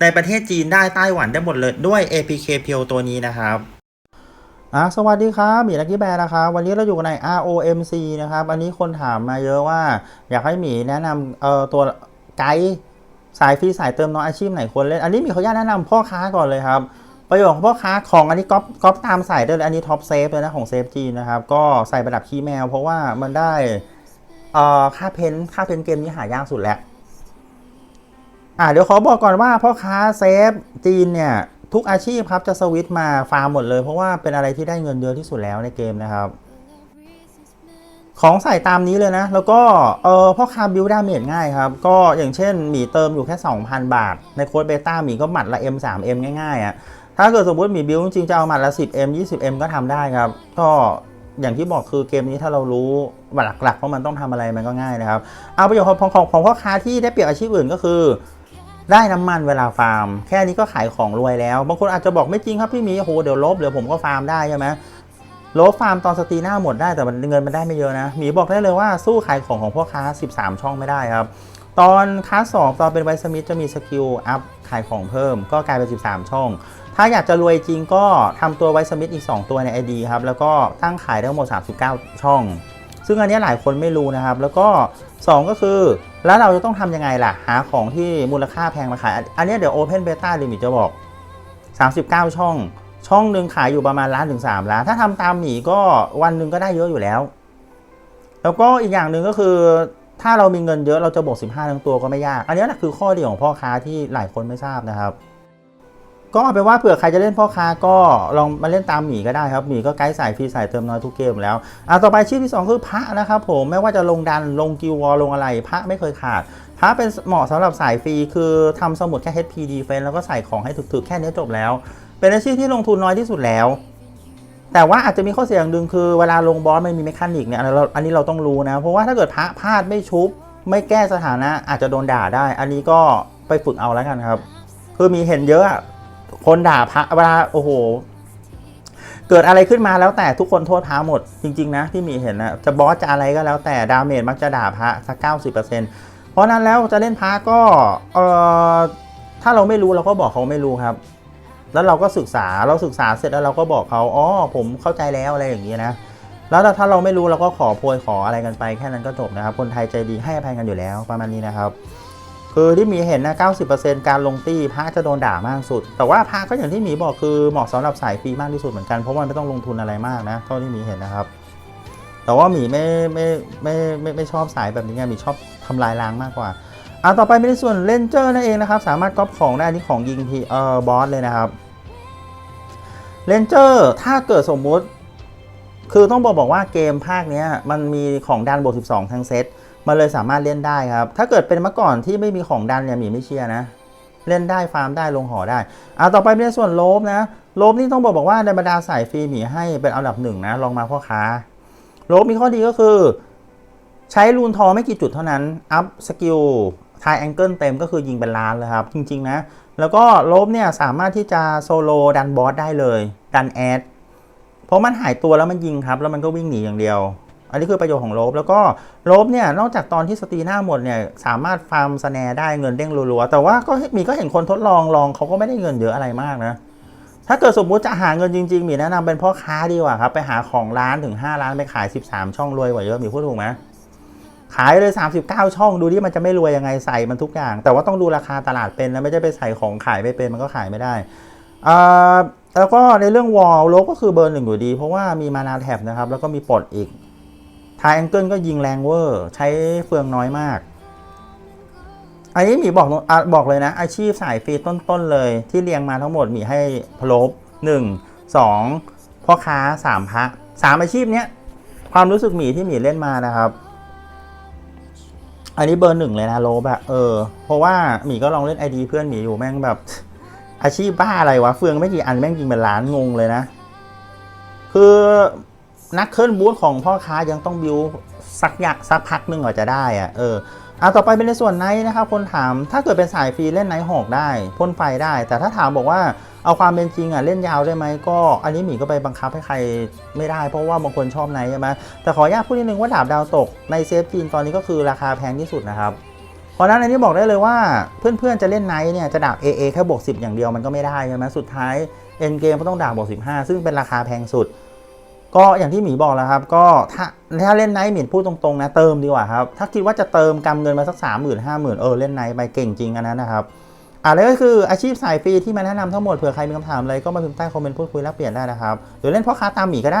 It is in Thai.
ในประเทศจีนได้ไต้หวันได้หมดเลยด้วย APK เพียวตัวนี้นะครับอะสวัสดีครับหมีลักกี้แบร์นะครับวันนี้เราอยู่ใน ROMC นะครับ อันนี้คนถามมาเยอะว่า อยากให้หมีแนะนำเอ่อตัวไกด์สายฟรีสายเติมน้อยอาชีพไหนควรเล่น อันนี้มีเขออนุญาตแนะนำพ่อค้าก่อนเลยครับ ประโยชน์ของพ่อค้าของอันนี้ก๊อปก๊อปตามส่ได้เลยอันนี้ท็อปเซฟเลยนะของเซฟจีนะครับ ก็ใส่ประดับคีย์แมว เพราะว่ามันได้เอ่อค่าเพนค่าเพนเกมนี้หายากสุดแล้ว อ่าเดี๋ยวขอบอกก่อนว่าพ่อค้าเซฟจีนเนี่ยทุกอาชีพครับจะสวิตมาฟาร์มหมดเลยเพราะว่าเป็นอะไรที่ได้เงินเยอะที่สุดแล้วในเกมนะครับ ของใส่ตามนี้เลยนะ แล้วก็เออพ่อค้าบิวดาเมจง่ายครับ ก็อย่างเช่นหมีเติมอยู่แค่ 2,000 บาท ในโค้ดเบต้าหมีก็หมัดละ M 3 M ง่ายๆอะ่ะถ้าเกิดสมมติหมีบิวจริงจะเอาหมัดละ 10M 20M ก็ทำได้ครับ ก็อย่างที่บอกคือเกมนี้ถ้าเรารู้หลักๆว่ามันต้องทำอะไรมันก็ง่ายนะครับ เอาประโยชน์ของของของพ่อค้าที่ได้เปรียบอาชีพอื่นก็คือ ได้น้ำมันเวลาฟาร์ม แค่นี้ก็ขายของรวยแล้ว บางคนอาจจะบอกไม่จริงครับพี่หมีโอ้โหเดี๋ยวลบเดี๋ยวผมก็ฟาร์มได้ใช่ไหมลบฟาร์มตอนสตรีหน้าหมดได้แต่มันเงินมันได้ไม่เยอะนะหมีบอกได้เลยว่าสู้ขายของของพ่อค้า 13 ช่องไม่ได้ครับ ตอนค้าสองตอนเป็นไวสมิธจะมีสกิลอัพขายของเพิ่ม ก็กลายเป็น 13 ช่อง ถ้าอยากจะรวยจริงก็ทำตัวไวสมิธอีก 2 ตัวใน ID ครับแล้วก็ตั้งขายได้หมด 39 ช่อง ซึ่งอันนี้หลายคนไม่รู้นะครับ แล้วก็ 2 ก็คือ แล้วเราจะต้องทำยังไงล่ะ หาของที่มูลค่าแพงมาขาย อันนี้เดี๋ยว Open Beta Limit จะบอก 39 ช่อง ช่องหนึ่งขายอยู่ประมาณล้านถึง3ล้านถ้าทำตามหมีก็วันหนึ่งก็ได้เยอะอยู่แล้ว แล้วก็อีกอย่างหนึ่งก็คือ ถ้าเรามีเงินเยอะเราจะบวก 15 ทั้งตัวก็ไม่ยาก อันนี้แหละคือข้อดีของพ่อค้าที่หลายคนไม่ทราบนะครับ ก็เอาเป็นว่าเผื่อใครจะเล่นพ่อค้าก็ลองมาเล่นตามหมีก็ได้ครับหมีก็ไกด์สายฟรีสายเติมน้อยทุกเกมแล้วอะต่อไปชื่อที่ 2 คือพระนะครับผมไม่ว่าจะลงดันลงกิววอลลงอะไร พระไม่เคยขาดพระเป็นเหมาะสำหรับสายฟรีคือทำสมุดแค่ HP Defense แล้วก็ใส่ของให้ถึกๆ แค่นี้จบแล้ว เป็นอาชีพที่ลงทุนน้อยที่สุดแล้วแต่ว่าอาจจะมีข้อเสียอย่างหนึ่งคือเวลาลงบอสไม่มีเมคานิกเนี่ยอันนี้เราอันนี้เราต้องรู้นะ เพราะว่าถ้าเกิดพระพลาดไม่ชุบ ไม่แก้สถานะอาจจะโดนด่าได้ อันนี้ก็ไปฝึกเอาแล้วกันครับ คือมีเห็นเยอะอะ คนด่าพระเวลาโอ้โห เกิดอะไรขึ้นมาแล้วแต่ทุกคนโทษพระหมดจริง ๆ นะที่มีเห็นนะจะบอสจะอะไรก็แล้วแต่ดาเมจมักจะด่าพระสักเก้าสิบเปอร์เซ็นต์เพราะนั้นแล้วจะเล่นพระก็เออถ้าเราไม่รู้เราก็บอกเขาไม่รู้ครับ แล้วเราก็ศึกษาเราศึกษาเสร็จแล้วเราก็บอกเขาอ๋อผมเข้าใจแล้วอะไรอย่างนี้นะแล้วถ้าเราไม่รู้เราก็ขอโพยขออะไรกันไปแค่นั้นก็จบนะครับ คนไทยใจดีให้อภัยกันอยู่แล้วประมาณนี้นะครับ คือที่หมีเห็นนะ90%การลงตี้พระจะโดนด่ามากสุด แต่ว่าพระก็อย่างที่หมีบอกคือเหมาะสำหรับสายฟรีมากที่สุดเหมือนกันเพราะว่าไม่ต้องลงทุนอะไรมากนะเท่าที่หมีเห็นนะครับ แต่ว่าหมีไม่ไม่ไม่ไม่ไม่ชอบสายแบบนี้ไงหมีชอบทำลายล้างมากกว่าอะต่อไปเป็นในส่วนเลนเจอร์นั่นเองนะครับ สามารถก๊อปของได้อันนี่ของยิงทีเอ่อบอสเลยนะครับเลนเจอร์ถ้าเกิดสมมุติ คือต้องบอกบอกว่าเกมภาคนี้มันมีของดันบวก12 ทั้งเซตมันเลยสามารถเล่นได้ครับ ถ้าเกิดเป็นเมื่อก่อนที่ไม่มีของดันเนี่ยหมีไม่เชียร์นะ เล่นได้ฟาร์มได้ลงหอได้อ่าต่อไปเป็นส่วนโลบนะโลบนี่ต้องบอกบอกว่าในบรรดาสายฟรีหมีให้เป็นอันดับหนึ่งนะลองมาพ่อค้าโลบมีข้อดีก็คือ ใช้รูนทอไม่กี่จุดเท่านั้น อัพสกิลทายแองเกิลเต็มก็คือยิงเป็นล้านเลยครับ จริง ๆ นะ แล้วก็โลบเนี่ยสามารถที่จะโซโลดันบอสได้เลย ดันแอด เพราะมันหายตัวแล้วมันยิงครับ แล้วมันก็วิ่งหนีอย่างเดียว อันนี้คือประโยชน์ของโลบแล้วก็โลบเนี่ยนอกจากตอนที่สตีหน้าหมดเนี่ยสามารถฟาร์มสแนร์ได้เงินเด้งรัวๆแต่ว่าก็มีก็เห็นคนทดลองลองเขาก็ไม่ได้เงินเยอะอะไรมากนะถ้าเกิดสมมุติจะหาเงินจริงๆ มีแนะนำเป็นพ่อค้าดีกว่าครับ ไปหาของร้านถึง5ล้านไปขาย 13 ช่องรวยกว่าเยอะมีพูดถูกไหมขายเลย 39 ช่องดูดิมันจะไม่รวยยังไงใส่มันทุกอย่าง แต่ว่าต้องดูราคาตลาดเป็นนะไม่ใช่ไปใส่ของขายไม่เป็นมันก็ขายไม่ได้อ่า แล้วก็ในเรื่องวอลโลก็คือเบอร์หนึ่งอยู่ดี เพราะว่ามีมานาแท็บนะครับ แล้วก็มีปลดอีกทายแองเกิลก็ยิงแรงเวอร์ ใช้เฟืองน้อยมาก อันนี้หมีบอกอบอกเลยนะ อาชีพสายฟรีต้นๆเลย ที่เรียงมาทั้งหมดมีให้พลบหนึ่งสองพ่อค้าสามพระสามอาชีพเนี้ยความรู้สึกหมีที่หมีเล่นมานะครับ อันนี้เบอร์หนึ่งเลยนะโลบอะเออ เพราะว่าหมีก็ลองเล่นไอดีเพื่อนหมีอยู่แม่งแบบ อาชีพบ้าอะไรวะ เฟืองไม่กี่อันแม่งยิงเป็นล้านงงเลยนะ คือนักเคลื่อนบูธของพ่อค้ายังต้องบิวสักอยางสักพักนึงกว่าจะได้อะเอออะต่อไปเป็นในส่วนไนท์นะครับ คนถามถ้าเกิดเป็นสายฟรีเล่นไนท์หอกได้พ่นไฟได้ แต่ถ้าถามบอกว่าเอาความเป็นจริงอะเล่นยาวได้ไหมก็ อันนี้หมีก็ไปบังคับให้ใครไม่ได้ เพราะว่าบางคนชอบไนท์ใช่ไหมแต่ขออนุญาตพูดนิดนึงว่าดาบดาวตกในเซฟจีนตอนนี้ก็คือราคาแพงที่สุดนะครับ ราะนั้นอันนี้บอกได้เลยว่าเพื่อนๆจะเล่นไนท์เนี่ยจะดาบ AA แค่บวก10 อย่างเดียวมันก็ไม่ได้ใช่ไหมสุดท้ายเอ็นเกมก็ต้องดาบบวก15 ซึ่งเป็นราคาแพงสุด ก็อย่างที่หมีบอกแล้วครับ ก็ถ้าถ้าเล่นไนท์หมีพูดตรงๆนะเติมดีกว่าครับ ถ้าคิดว่าจะเติมกำเงินมาสักสามหมื่นห้าหมื่นเออเล่นไนท์ไปเก่งจริงอันนั้นนะครับอะแล้วก็คืออาชีพสายฟรีที่มาแนะนำทั้งหมดเผื่อใครมีคำถามอะไรก็มาพิมพ์ใต้คอมเมนต์พูดคุยแลกเปลี่ยนได้นะครับหรือเล่นพ่อค้าตามหมีก็ได้